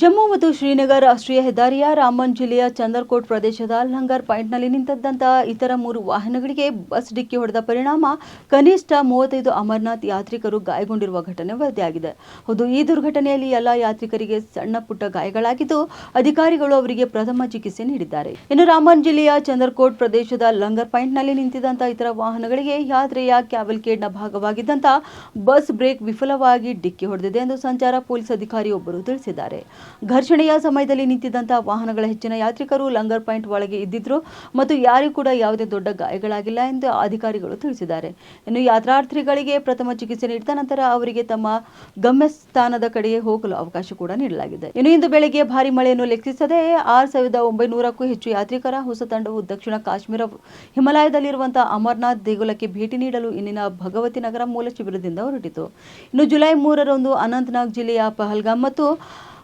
ಜಮ್ಮು ಮತ್ತು ಶ್ರೀನಗರ್ ರಾಷ್ಟ್ರೀಯ ಹೆದ್ದಾರಿಯ ರಾಮನ್ ಜಿಲ್ಲೆಯ ಚಂದರ್ಕೋಟ್ ಪ್ರದೇಶದ ಲಂಗರ್ ಪಾಯಿಂಟ್ನಲ್ಲಿ ನಿಂತದ್ದಂತಹ ಇತರ ಮೂರು ವಾಹನಗಳಿಗೆ ಬಸ್ ಡಿಕ್ಕಿ ಹೊಡೆದ ಪರಿಣಾಮ ಕನಿಷ್ಠ ಮೂವತ್ತೈದು ಅಮರನಾಥ್ ಯಾತ್ರಿಕರು ಗಾಯಗೊಂಡಿರುವ ಘಟನೆ ವರದಿಯಾಗಿದೆ. ಹೌದು, ಈ ದುರ್ಘಟನೆಯಲ್ಲಿ ಎಲ್ಲ ಯಾತ್ರಿಕರಿಗೆ ಸಣ್ಣ ಪುಟ್ಟ ಗಾಯಗಳಾಗಿದ್ದು ಅಧಿಕಾರಿಗಳು ಅವರಿಗೆ ಪ್ರಥಮ ಚಿಕಿತ್ಸೆ ನೀಡಿದ್ದಾರೆ. ಇನ್ನು ರಾಮನ್ ಜಿಲ್ಲೆಯ ಚಂದರ್ಕೋಟ್ ಪ್ರದೇಶದ ಲಂಗರ್ ಪಾಯಿಂಟ್ನಲ್ಲಿ ನಿಂತಿದ್ದಂತಹ ಇತರ ವಾಹನಗಳಿಗೆ ಯಾತ್ರೆಯ ಕ್ಯಾವಲ್ಕೇಡ್ನ ಭಾಗವಾಗಿದ್ದಂತಹ ಬಸ್ ಬ್ರೇಕ್ ವಿಫಲವಾಗಿ ಡಿಕ್ಕಿ ಹೊಡೆದಿದೆ ಎಂದು ಸಂಚಾರ ಪೊಲೀಸ್ ಅಧಿಕಾರಿಯೊಬ್ಬರು ತಿಳಿಸಿದ್ದಾರೆ. ಘರ್ಷಣೆಯ ಸಮಯದಲ್ಲಿ ನಿಂತಿದ್ದಂತಹ ವಾಹನಗಳ ಹೆಚ್ಚಿನ ಯಾತ್ರಿಕರು ಲಂಗರ್ ಪಾಯಿಂಟ್ ಒಳಗೆ ಇದ್ದಿದ್ರು ಮತ್ತು ಯಾರಿಗೂ ಕೂಡ ಯಾವುದೇ ದೊಡ್ಡ ಗಾಯಗಳಾಗಿಲ್ಲ ಎಂದು ಅಧಿಕಾರಿಗಳು ತಿಳಿಸಿದ್ದಾರೆ. ಇನ್ನು ಯಾತ್ರಾರ್ಥಿಗಳಿಗೆ ಪ್ರಥಮ ಚಿಕಿತ್ಸೆ ನೀಡಿದ ನಂತರ ಅವರಿಗೆ ತಮ್ಮ ಗಮ್ಯಸ್ಥಾನದ ಕಡೆಗೆ ಹೋಗಲು ಅವಕಾಶ ಕೂಡ ನೀಡಲಾಗಿದೆ. ಇನ್ನು ಇಂದು ಬೆಳಗ್ಗೆ ಭಾರಿ ಮಳೆಯನ್ನು ಲೆಕ್ಕಿಸದೆ ಆರು ಸಾವಿರದ ಒಂಬೈನೂರಕ್ಕೂ ಹೆಚ್ಚು ಯಾತ್ರಿಕರ ಹೊಸ ತಂಡವು ದಕ್ಷಿಣ ಕಾಶ್ಮೀರ, ಹಿಮಾಲಯದಲ್ಲಿರುವಂತಹ ಅಮರನಾಥ್ ದೇಗುಲಕ್ಕೆ ಭೇಟಿ ನೀಡಲು ಇಲ್ಲಿನ ಭಗವತಿ ನಗರ ಮೂಲ ಶಿಬಿರದಿಂದ ಹೊರಟಿತು. ಇನ್ನು ಜುಲೈ ಮೂರರಂದು ಅನಂತನಾಗ್ ಜಿಲ್ಲೆಯ ಪಹಲ್ಗಾಮ್ ಮತ್ತು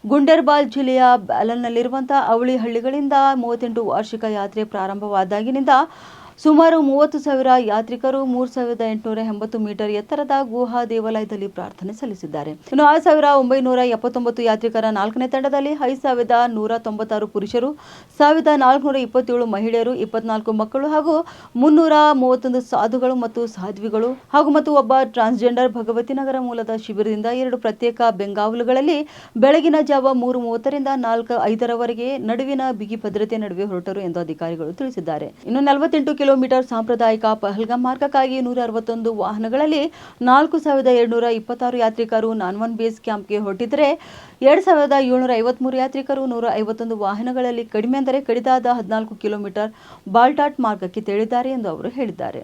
ಗುಂಡೆರ್ಬಾಲ್ ಜಿಲ್ಲೆಯ ಬ್ಯಾಲನ್ನಲ್ಲಿರುವಂತಹ ಅವಳಿ ಹಳ್ಳಿಗಳಿಂದ ಮೂವತ್ತೆಂಟು ವಾರ್ಷಿಕ ಯಾತ್ರೆ ಪ್ರಾರಂಭವಾದಾಗಿನಿಂದ ಸುಮಾರು ಮೂವತ್ತು ಸಾವಿರ ಯಾತ್ರಿಕರು ಮೂರು ಸಾವಿರದ ಎಂಟುನೂರ ಎಂಬತ್ತು ಮೀಟರ್ ಎತ್ತರದ ಗುಹಾ ದೇವಾಲಯದಲ್ಲಿ ಪ್ರಾರ್ಥನೆ ಸಲ್ಲಿಸಿದ್ದಾರೆ. ಇನ್ನು ಆರು ಸಾವಿರ ಒಂಬೈನೂರ ಎಪ್ಪತ್ತೊಂಬತ್ತು ಯಾತ್ರಿಕರ ನಾಲ್ಕನೇ ತಂಡದಲ್ಲಿ ಐದು ಸಾವಿರದ ನೂರ ತೊಂಬತ್ತಾರು ಪುರುಷರು, ಸಾವಿರದ ನಾಲ್ಕುನೂರ ಇಪ್ಪತ್ತೇಳು ಮಹಿಳೆಯರು, ಇಪ್ಪತ್ನಾಲ್ಕು ಮಕ್ಕಳು ಹಾಗೂ ಮುನ್ನೂರ ಮೂವತ್ತೊಂದು ಸಾಧುಗಳು ಮತ್ತು ಸಾಧ್ವಿಗಳು ಹಾಗೂ ಮತ್ತು ಒಬ್ಬ ಟ್ರಾನ್ಸ್ಜೆಂಡರ್ ಭಗವತಿ ನಗರ ಮೂಲದ ಶಿಬಿರದಿಂದ ಎರಡು ಪ್ರತ್ಯೇಕ ಬೆಂಗಾವಲುಗಳಲ್ಲಿ ಬೆಳಗಿನ ಜಾವ ಮೂರು ಮೂವತ್ತರಿಂದ ನಾಲ್ಕು ಐದರವರೆಗೆ ನಡುವಿನ ಬಿಗಿ ಭದ್ರತೆ ನಡುವೆ ಹೊರಟರು ಎಂದು ಅಧಿಕಾರಿಗಳು ತಿಳಿಸಿದ್ದಾರೆ. ಇನ್ನು ನಲವತ್ತೆಂಟು ಕಿಲೋಮೀಟರ್ ಸಾಂಪ್ರದಾಯಿಕ ಪಹಲ್ಗಾಮ್ ಮಾರ್ಗಕ್ಕಾಗಿ ನೂರ ಅರವತ್ತೊಂದು ವಾಹನಗಳಲ್ಲಿ ನಾಲ್ಕು ಸಾವಿರದ ಏಳ್ನೂರ ಇಪ್ಪತ್ತಾರು ಯಾತ್ರಿಕರು ನಾನ್ವನ್ ಬೇಸ್ ಕ್ಯಾಂಪ್ಗೆ ಹೊರಟಿದ್ದರೆ ಎರಡು ಸಾವಿರದ ಏಳ್ನೂರ ಐವತ್ಮೂರು ಯಾತ್ರಿಕರು ನೂರ ಐವತ್ತೊಂದು ವಾಹನಗಳಲ್ಲಿ ಕಡಿಮೆ ಅಂದರೆ ಕಡಿದಾದ ಹದಿನಾಲ್ಕು ಕಿಲೋಮೀಟರ್ ಬಾಲ್ಟಾಟ್ ಮಾರ್ಗಕ್ಕೆ ತೆರಳಿದ್ದಾರೆ ಎಂದು ಅವರು ಹೇಳಿದ್ದಾರೆ.